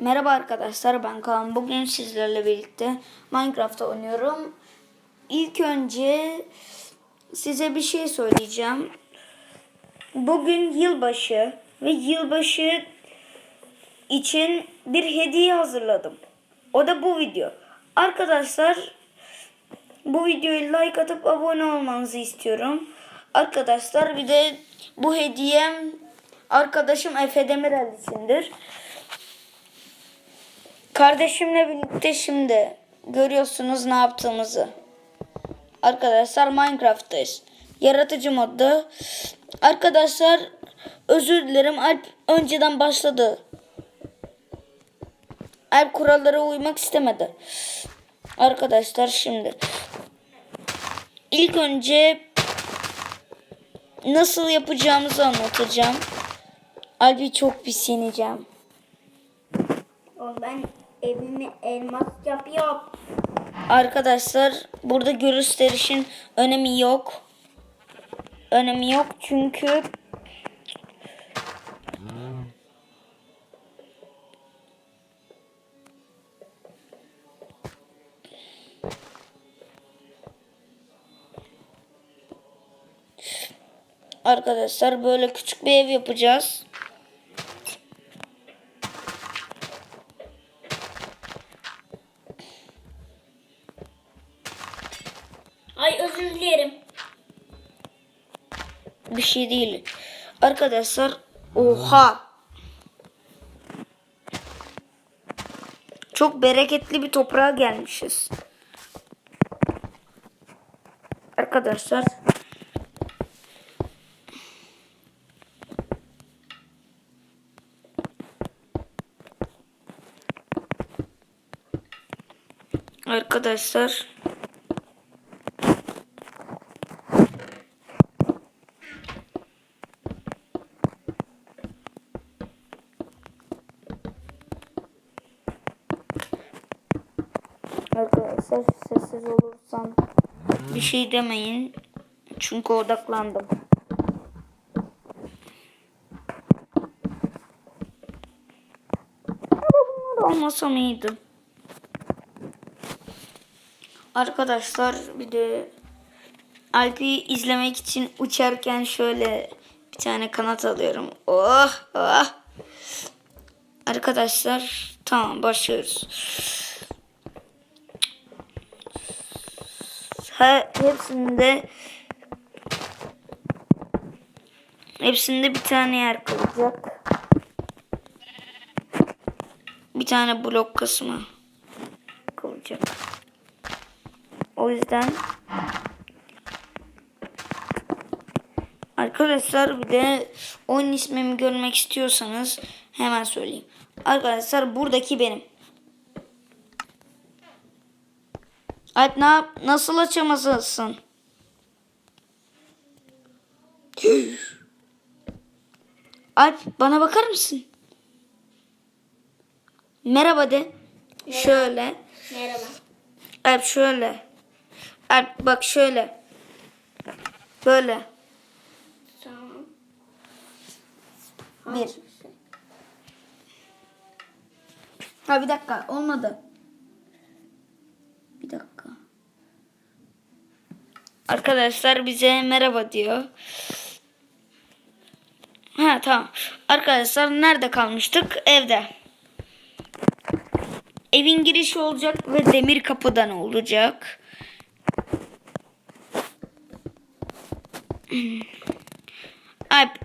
Merhaba arkadaşlar ben Kaan. Bugün sizlerle birlikte Minecraft oynuyorum. İlk önce size bir şey söyleyeceğim. Bugün yılbaşı ve yılbaşı için bir hediye hazırladım. O da bu video. Arkadaşlar bu videoyu like atıp abone olmanızı istiyorum. Arkadaşlar bir de bu hediyem arkadaşım Efe Demirel içindir. Kardeşimle birlikte şimdi görüyorsunuz ne yaptığımızı. Arkadaşlar Minecraft'tayız. Yaratıcı modda. Arkadaşlar özür dilerim Alp önceden başladı. Alp kurallara uymak istemedi. Arkadaşlar şimdi ilk önce nasıl yapacağımızı anlatacağım. Alp'i çok pis yeneceğim. Oğlum ben evimi elmas yapıyorum. Arkadaşlar burada gösterişin önemi yok. Önemi yok çünkü Arkadaşlar böyle küçük bir ev yapacağız. Ay özür dilerim. Bir şey değil. Arkadaşlar oha. Çok bereketli bir toprağa gelmişiz. Arkadaşlar Arkadaşlar Arkadaşlar sessiz olursam bir şey demeyin. Çünkü odaklandım. Bunlar olmasam iyiydi. Arkadaşlar bir de Alp'i izlemek için uçarken şöyle bir tane kanat alıyorum. Oh oh. Arkadaşlar tamam başlıyoruz. Her, hepsinde hepsinde bir tane yer kalacak. Bir tane blok kısmı kalacak. O yüzden Arkadaşlar bir de oyun ismimi görmek istiyorsanız hemen söyleyeyim. Arkadaşlar buradaki benim. Alp ne yap- nasıl açamazsın? Alp bana bakar mısın? Merhaba de. Şöyle. Merhaba. Alp şöyle. Alp bak şöyle. Böyle. Tamam. Bir. Ha bir dakika olmadı. Bir dakika. Arkadaşlar bize merhaba diyor. Ha tamam. Arkadaşlar nerede kalmıştık? Evde. Evin girişi olacak ve demir kapıdan olacak. Alp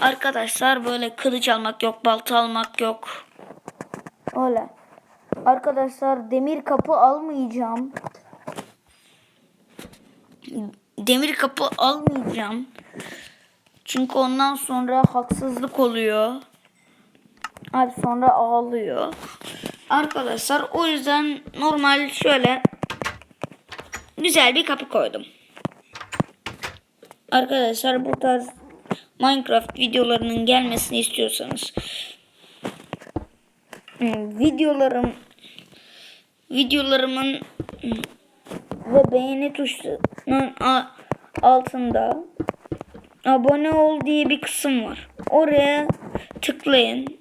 Arkadaşlar böyle kılıç almak yok, balta almak yok. Öyle. Arkadaşlar demir kapı almayacağım. Demir kapı almayacağım. Çünkü ondan sonra haksızlık oluyor. Abi sonra ağlıyor. Arkadaşlar o yüzden normal şöyle güzel bir kapı koydum. Arkadaşlar bu tarz Minecraft videolarının gelmesini istiyorsanız hmm, videolarım videolarımın ve beğeni tuşunun altında abone ol diye bir kısım var. Oraya tıklayın.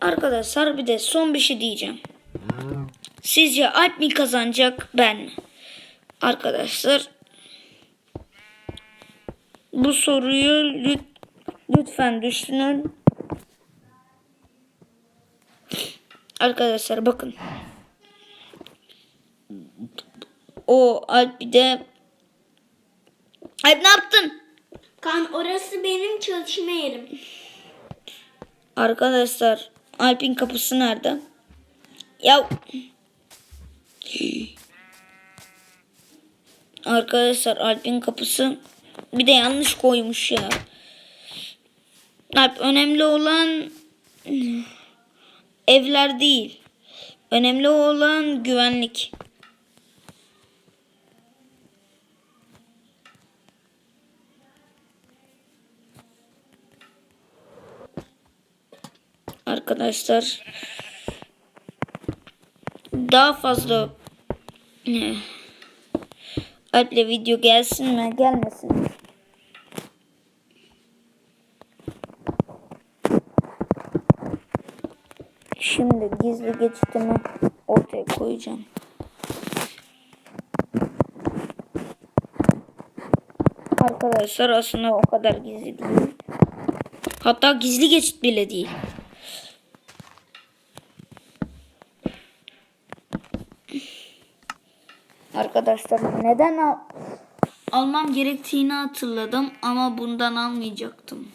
Arkadaşlar bir de son bir şey diyeceğim. Sizce Alp mi kazanacak ben mi? Arkadaşlar bu soruyu lüt- lütfen düşünün. Arkadaşlar bakın. O Alp bir de Alp ne yaptın? Kan orası benim çalışma yerim. Arkadaşlar Alp'in kapısı nerede? Ya Arkadaşlar Alp'in kapısı bir de yanlış koymuş ya. Alp önemli olan evler değil. Önemli olan güvenlik. Arkadaşlar daha fazla Alp'le video gelsin mi gelmesin mi? Şimdi gizli geçitimi ortaya koyacağım. Arkadaşlar aslında o kadar gizli değil. Hatta gizli geçit bile değil. Arkadaşlar neden al almam gerektiğini hatırladım ama bundan almayacaktım.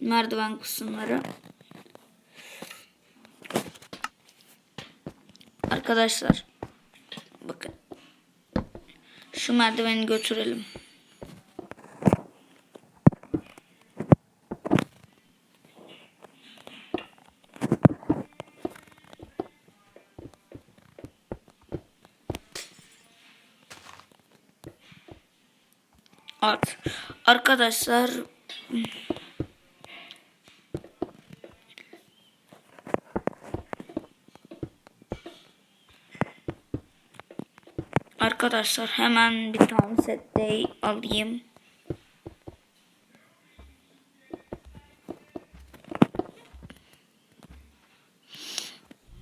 Merdiven kısımları. Arkadaşlar bakın. Şu merdiveni götürelim. Art. Arkadaşlar Arkadaşlar hemen bir tane set day alayım.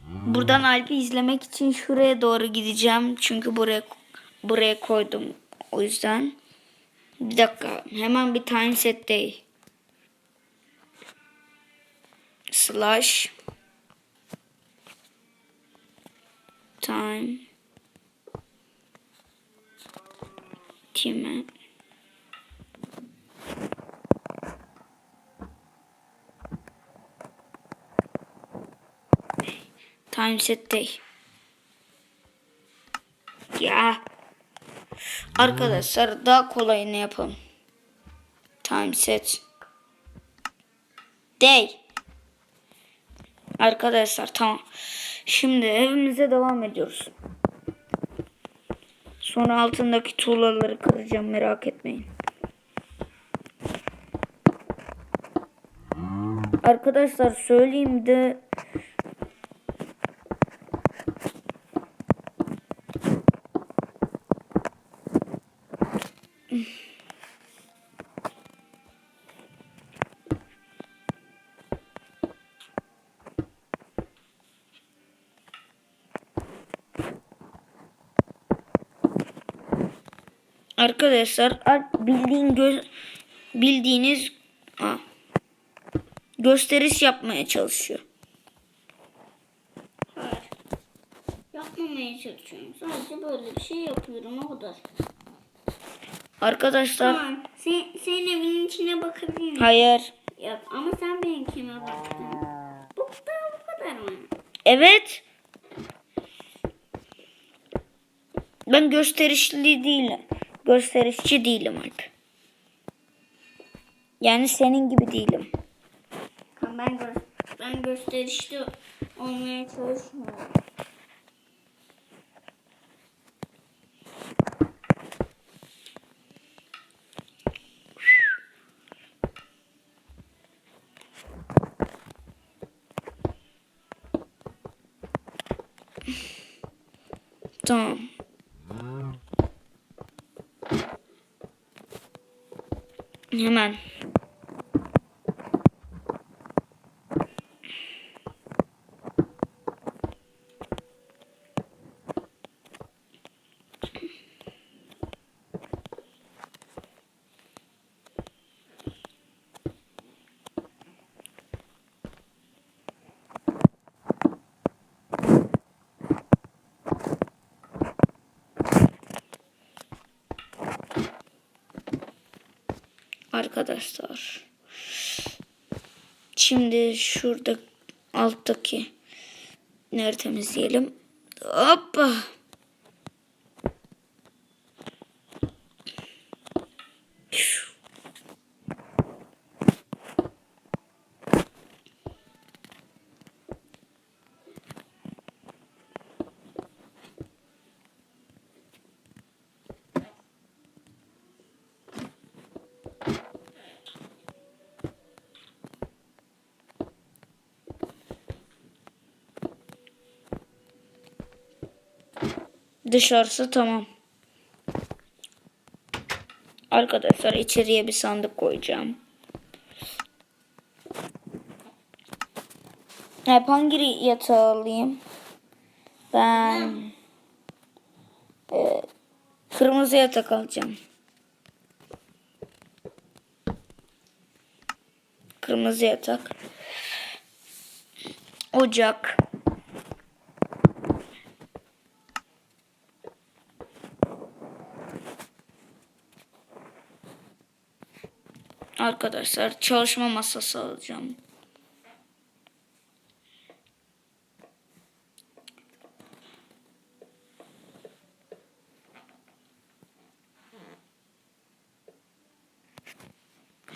Buradan Alp'i izlemek için şuraya doğru gideceğim. Çünkü buraya buraya koydum. O yüzden. Bir dakika. Hemen bir time set day. Slash. Time. Time. Time set day. Ya. Arkadaşlar daha kolayını yapalım. Time set. Day. Arkadaşlar tamam. Şimdi evimize devam ediyoruz. Sonra altındaki tuğlaları kıracağım merak etmeyin. Arkadaşlar söyleyeyim de Arkadaşlar bildiğin gö bildiğiniz Aa, gösteriş yapmaya çalışıyor. Hayır. Yapmamaya çalışıyorum. Sadece böyle bir şey yapıyorum o kadar. Arkadaşlar Tamam. Sen, senin evinin içine bakabilir miyim? hayır. Yok ama sen benimkine baktın. Bu kadar bu kadar mı? Evet. Ben gösterişli değilim. Gösterişçi değilim Alp. Yani senin gibi değilim. Ben, gö- ben gösterişli olmaya çalışmıyorum. Tamam. 你们。Arkadaşlar. Şimdi şurada alttaki nerede temizleyelim. Hoppa. Dışarısı tamam. Arkadaşlar içeriye bir sandık koyacağım. Hep hangi yatağı alayım? Ben e, kırmızı yatak alacağım. Kırmızı yatak. Ocak. Arkadaşlar çalışma masası alacağım.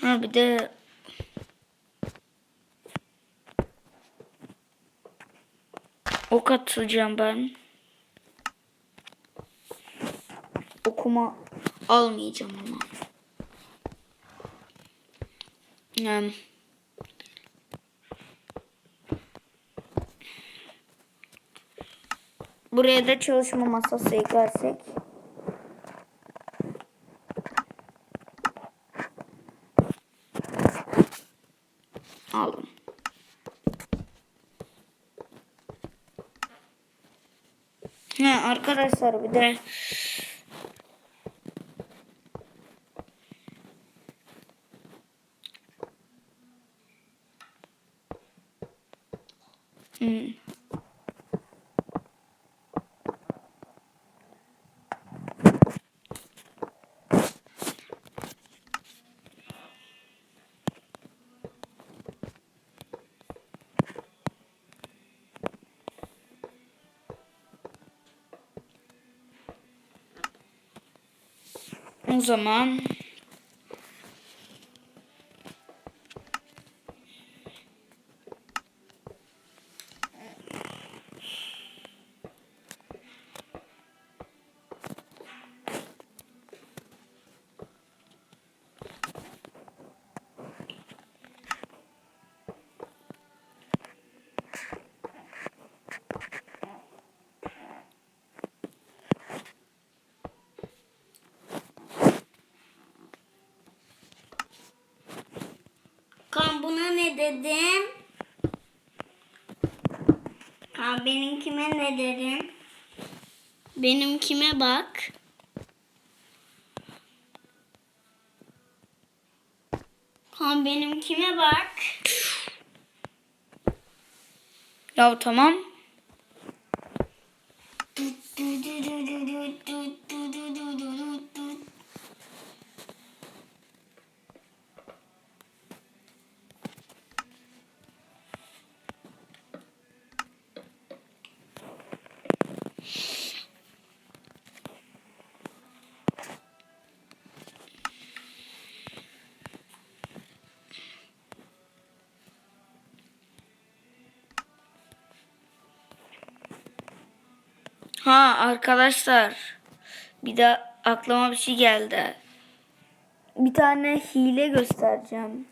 Ha bir de ok atacağım ben. Okuma almayacağım ama. Yani. Buraya da çalışma masası eklersek. Aldım. He arkadaşlar bir de O zaman Kan buna ne dedim? Kan benimkime ne dedin? Benimkime bak. Kan benimkime bak. ya tamam. Ha arkadaşlar bir de aklıma bir şey geldi. Bir tane hile göstereceğim.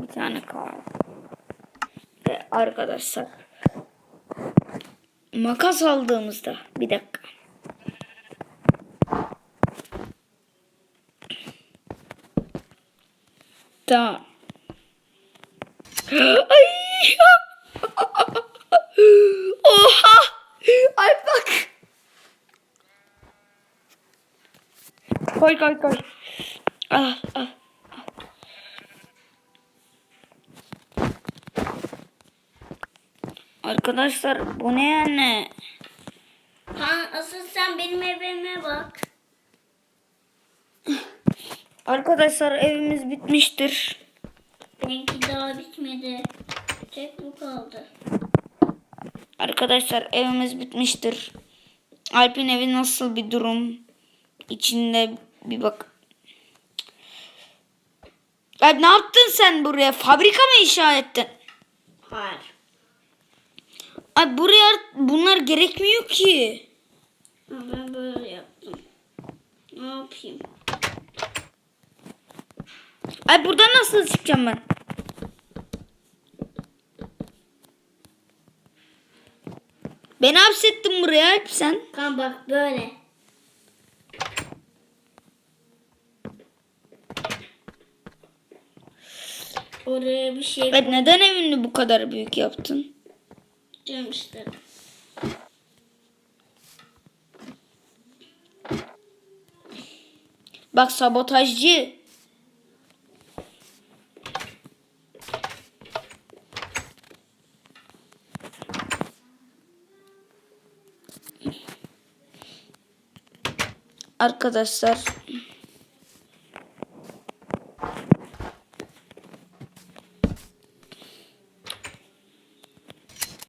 Bir tane kar. Ve arkadaşlar makas aldığımızda bir dakika. Tamam. Ay! Oha! Ay bak. Koy koy koy. Ah ah. Arkadaşlar bu ne yani? Kaan asıl sen benim evime bak. Arkadaşlar evimiz bitmiştir. Benimki daha bitmedi. Tek bu kaldı. Arkadaşlar evimiz bitmiştir. Alp'in evi nasıl bir durum? İçinde bir bak. Alp ne yaptın sen buraya? Fabrika mı inşa ettin? Hayır. Ay buraya bunlar gerekmiyor ki. Ben böyle yaptım. Ne yapayım? Ay buradan nasıl çıkacağım ben? Beni hapsettin buraya Alp sen. Kaan bak böyle. Oraya bir şey Ay neden evini bu kadar büyük yaptın? koyacağım işte. Bak sabotajcı. Arkadaşlar